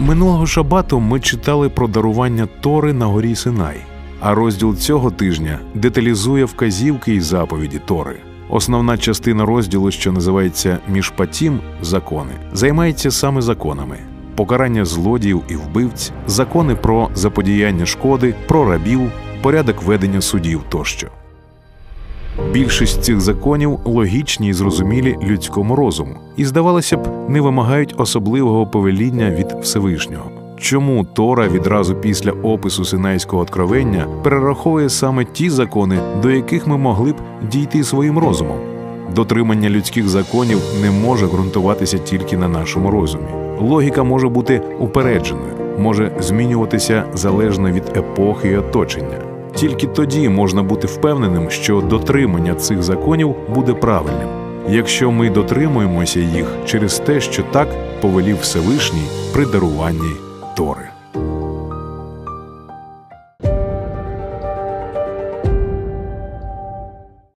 Минулого шабату ми читали про дарування Тори на горі Синай, а розділ цього тижня деталізує вказівки і заповіді Тори. Основна частина розділу, що називається Мішпатім закони, займається саме законами: покарання злодіїв і вбивць, закони про заподіяння шкоди, про рабів, порядок ведення судів тощо. Більшість цих законів логічні і зрозумілі людському розуму, і, здавалося б, не вимагають особливого повеління від Всевишнього. Чому Тора відразу після опису Синайського откровення перераховує саме ті закони, до яких ми могли б дійти своїм розумом? Дотримання людських законів не може ґрунтуватися тільки на нашому розумі. Логіка може бути упередженою, може змінюватися залежно від епохи і оточення. Тільки тоді можна бути впевненим, що дотримання цих законів буде правильним, якщо ми дотримуємося їх через те, що так повелів Всевишній при даруванні Тори.